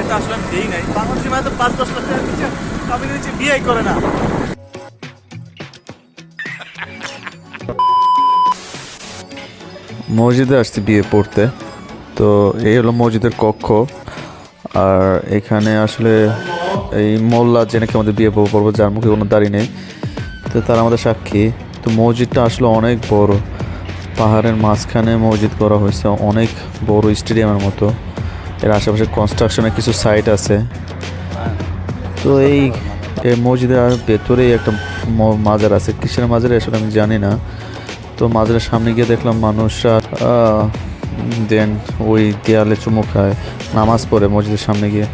এটা আমি দেই নাই। বাংলাদেশি তো পাঁচ, দশ লাখ টাকার নিচে কাবিনের নিচে বিয়েই করে না। মসজিদে আসছি বিয়ে পড়তে। তো এই হলো মসজিদের কক্ষ। আর এখানে আসলে এই মোল্লা যে নাকি আমাদের বিয়ে পড়ব পড়ব যার মুখে কোনো দাড়ি নেই, তো তারা আমাদের সাক্ষী। তো মসজিদটা আসলে অনেক বড়। পাহাড়ের মাঝখানে মসজিদ করা হয়েছে, অনেক বড় স্টেডিয়ামের মতো। এর আশেপাশে কনস্ট্রাকশনের কিছু সাইট আছে। তো এই এই মসজিদের আর ভেতরেই একটা ম- মাজার আছে। কিসের মাজার আসলে আমি জানি না। তো মাজারের সামনে গিয়ে দেখলাম মানুষরা দেন ওই দেয়ালে চুমু খায় নামাজ পড়ে মসজিদের সামনে গিয়ে?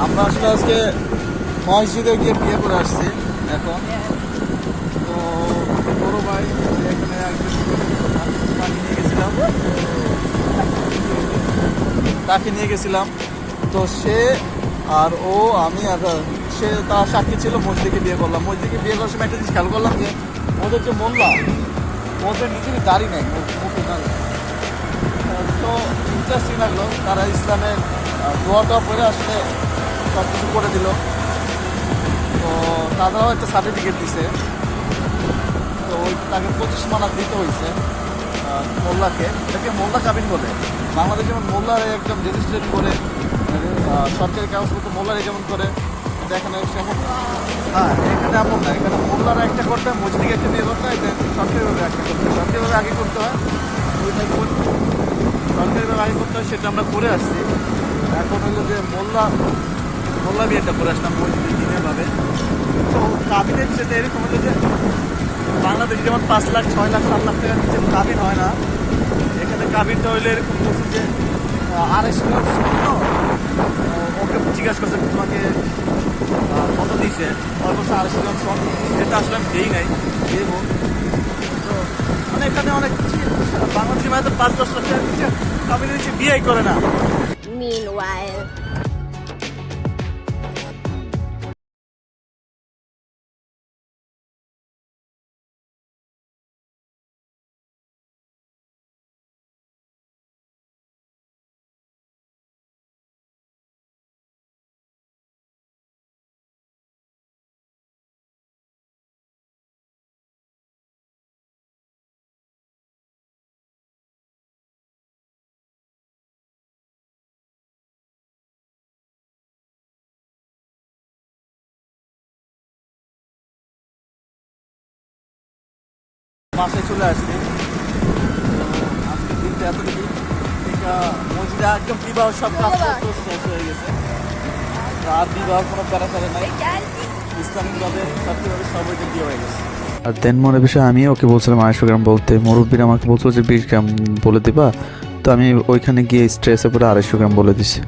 আমরা আসলে আজকে মসজিদে গিয়ে বিয়ে করে আসছি এখন। তো বড় ভাই এখানে একজন তাকে নিয়ে গেছিলাম। তাকে নিয়ে গেছিলাম। তো সে আর ও আমি আর সে তার সাক্ষী ছিল মসজিদকে বিয়ে করলাম। মসজিদকে বিয়ে করার সময় একটা জিনিস খেয়াল করলাম যে ওদের যে মোল্লা ওদের নিজেরই দাড়ি নেই মুখে দাড়ি তো ইন্টারেস্টিং লাগল তারা ইসলামের আহ, দোয়া টোয়া পরে আসলে সব কিছু করে দিল। তারাও একটা সার্টিফিকেট দিছে। তো ওই তাকে পঁচিশ মানা দিতে হয়েছে মোল্লাকে। এটাকে মোল্লা কাবিন বলে। বাংলাদেশ যেমন মোল্লার একদম রেজিস্ট্রেট করে সরকারি কাগজপত্র মোল্লারে যেমন করে এখানে সেমন হ্যাঁ এখানে এমন না। এখানে মোল্লারা একটা করতে হয় মসজিদকে একটা বিয়ে করতে হয়, then সরকারিভাবে একটা করতে হয়। সরকারিভাবে আগে করতে হয় ওইটাই করি সরকারিভাবে আগে করতে হয়, সেটা আমরা করে আসছি। এখন হলো যে মোল্লা মোল্লা বিয়েটা করে আসলাম তো কাবিনের সেটা এরকম হলো যে বাংলাদেশে যেমন পাঁচ লাখ, ছয় লাখ, সাত লাখ টাকার নিচে কাবিন হয় না। এখানে কাবিনটা হইলে এরকম বলছে যে আড়াইশো স্বর্ণ ওকে জিজ্ঞাসা করছে, তোমাকে কত দিয়েছে? ওর আড়াইশো গ্রাম স্বর্ণ এটা আসলে আমি দিই নাই, দেবো। তো মানে এখানে অনেক বাংলাদেশি তো পাঁচ দশ লাখ টাকার নিচে কাবিনের নিচে বিয়েই করে না বাসায় চলে আসছি তো আজকে দিনটা মসজিদে একদম বিবাহ সব কাজ শেষ হয়ে গেছে। আর বিবাহ কোনো প্যারা প্যারা নাই। ইসলামিকভাবে দিয়ে হয়ে গেছে। আর দেন মনে বিষয়ে আমি ওকে বলছিলাম আড়াইশো গ্রাম বলতে, মুরব্বীরা আমাকে বলছিল যে বিশ গ্রাম বলে দিবা? তো আমি ওইখানে গিয়ে স্ট্রেসে পরে আড়াইশো গ্রাম বলে দিছি।